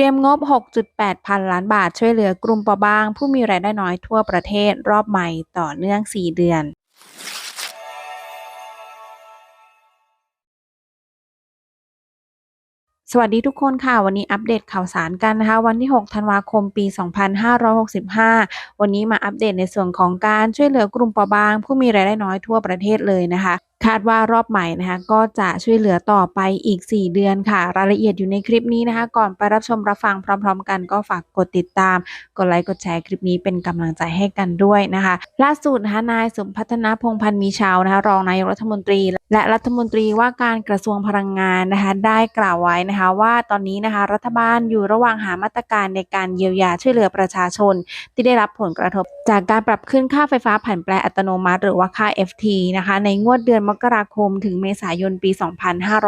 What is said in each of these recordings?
รียมงบ 6.8 พันล้านบาทช่วยเหลือกลุ่มเปราะบาง ผู้มีรายได้น้อยทั่วประเทศรอบใหม่ต่อเนื่อง 4 เดือนสวัสดีทุกคนค่ะ วันนี้อัปเดตข่าวสารกันนะคะ วันที่ 6 ธันวาคมปี 2565 วันนี้มาอัปเดตในส่วนของการช่วยเหลือกลุ่มเปราะบาง ผู้มีรายได้น้อยทั่วประเทศเลยนะคะ คาดว่ารอบใหม่นะคะก็จะช่วยเหลือต่อไปอีก 4 เดือนค่ะ รายละเอียดอยู่ในคลิปนี้นะคะ ก่อนไปรับชมรับฟังพร้อม ๆ กันก็ฝากกดติดตาม กดไลค์กดแชร์คลิปนี้เป็นกำลังใจให้กันด้วยนะคะ ล่าสุดนะคะนายสมพัฒนาพงพันธ์มีชาวนะคะรองนายกรัฐมนตรี และรัฐมนตรีว่าการกระทรวงพลังงานนะคะได้กล่าวไว้นะคะว่าตอนนี้นะคะรัฐบาลอยู่ระหว่างหามาตรการในการเยียวยาช่วยเหลือประชาชน ที่ได้รับผลกระทบ จากการปรับขึ้นค่าไฟฟ้าผันแปรอัตโนมัติ หรือว่าค่า FT นะคะในงวดเดือนมกราคม ถึงเมษายนปี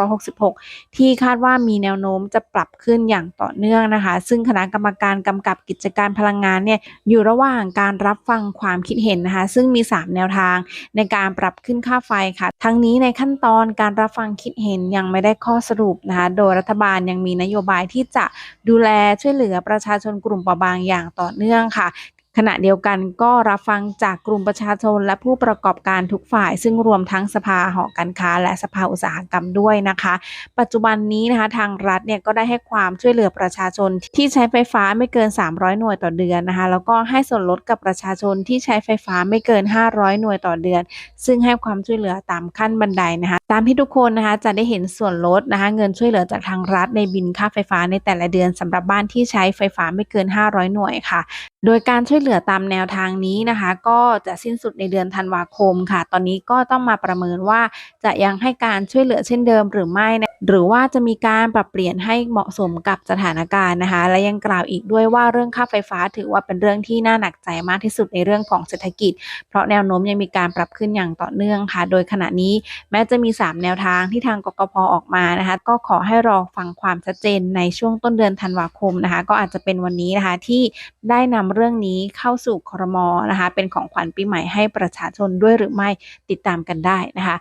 2566 ที่คาดว่ามีแนวโน้มจะปรับขึ้นอย่างต่อเนื่องนะคะ ซึ่งคณะกรรมการกำกับกิจการพลังงานเนี่ยอยู่ระหว่างการรับฟังความคิดเห็นนะคะ ซึ่งมี 3 แนวทางในการปรับขึ้นค่าไฟค่ะ ทั้งนี้ในขั้นตอนการรับฟังคิดเห็นยังไม่ได้ข้อสรุปนะคะโดยรัฐบาลยังมีนโยบายที่จะดูแลช่วยเหลือประชาชนกลุ่มเปราะบางอย่างต่อเนื่องค่ะ ขณะเดียวกันก็รับฟังจากกลุ่มประชาชนและผู้ประกอบการทุกฝ่าย ซึ่งรวมทั้งสภาหอการค้า และสภาอุตสาหกรรมด้วยนะคะ ปัจจุบันนี้นะคะทางรัฐเนี่ยก็ได้ให้ความช่วยเหลือประชาชนที่ใช้ไฟฟ้าไม่เกิน 300 หน่วยต่อเดือนนะคะแล้วก็ให้ส่วนลดกับประชาชนที่ใช้ไฟฟ้าไม่เกิน 500 หน่วยต่อเดือน ซึ่งให้ความช่วยเหลือตามขั้นบันไดนะคะตามที่ทุกคนนะคะจะได้เห็นส่วนลดนะคะเงินช่วยเหลือจากทางรัฐในบินค่าไฟฟ้าในแต่ละเดือนสำหรับบ้านที่ใช้ไฟฟ้าไม่เกิน 500 หน่วยค่ะ โดยการช่วยเหลือตามแนวทางนี้นะคะ ก็จะสิ้นสุดในเดือนธันวาคมค่ะ ตอนนี้ก็ต้องมาประเมินว่าจะยังให้การช่วยเหลือเช่นเดิมหรือไม่นะหรือว่าจะมีการปรับเปลี่ยนให้เหมาะสมกับสถานการณ์นะคะ และยังกล่าวอีกด้วยว่าเรื่องค่าไฟฟ้าถือว่าเป็นเรื่องที่น่าหนักใจมากที่สุดในเรื่องของเศรษฐกิจ เพราะแนวโน้มยังมีการปรับขึ้นอย่างต่อเนื่องค่ะ โดยขณะนี้แม้จะมี 3 แนวทางที่ทางกกพออกมานะคะ ก็ขอให้รอฟังความชัดเจนในช่วงต้นเดือนธันวาคมนะคะ ก็อาจจะเป็นวันนี้นะคะที่ได้นำเรื่องนี้เข้าสู่ครมนะคะเป็นของขวัญปีใหม่ให้ประชาชนด้วยหรือไม่ติดตามกันได้นะคะ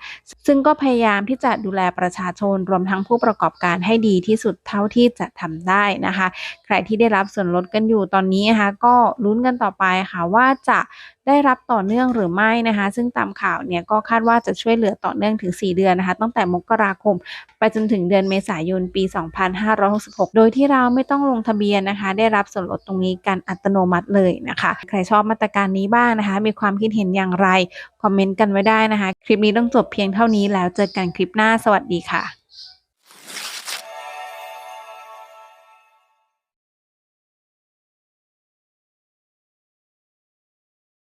ซึ่งก็พยายามที่จะดูแลประชาชนรวมทั้งผู้ประกอบการให้ดีที่สุดเท่าที่จะทำได้นะคะ ใครที่ได้รับส่วนลดกันอยู่ตอนนี้นะคะก็ลุ้นกันต่อไปค่ะว่าจะได้รับต่อเนื่องหรือไม่นะคะ ซึ่งตามข่าวเนี่ยก็คาดว่าจะช่วยเหลือต่อเนื่องถึง 4 เดือนนะคะ ตั้งแต่มกราคม ไปจนถึงเดือนเมษายนปี 2566 โดยที่เราไม่ต้องลงทะเบียนนะคะ ได้รับส่วนลดตรงนี้กันอัตโนมัติเลยนะคะคะใครชอบมาตรการนี้บ้างนะคะ มีความคิดเห็นอย่างไร คอมเมนต์กันไว้ได้นะคะ คลิปนี้ต้องจบเพียงเท่านี้แล้วเจอกันคลิปหน้าสวัสดีค่ะ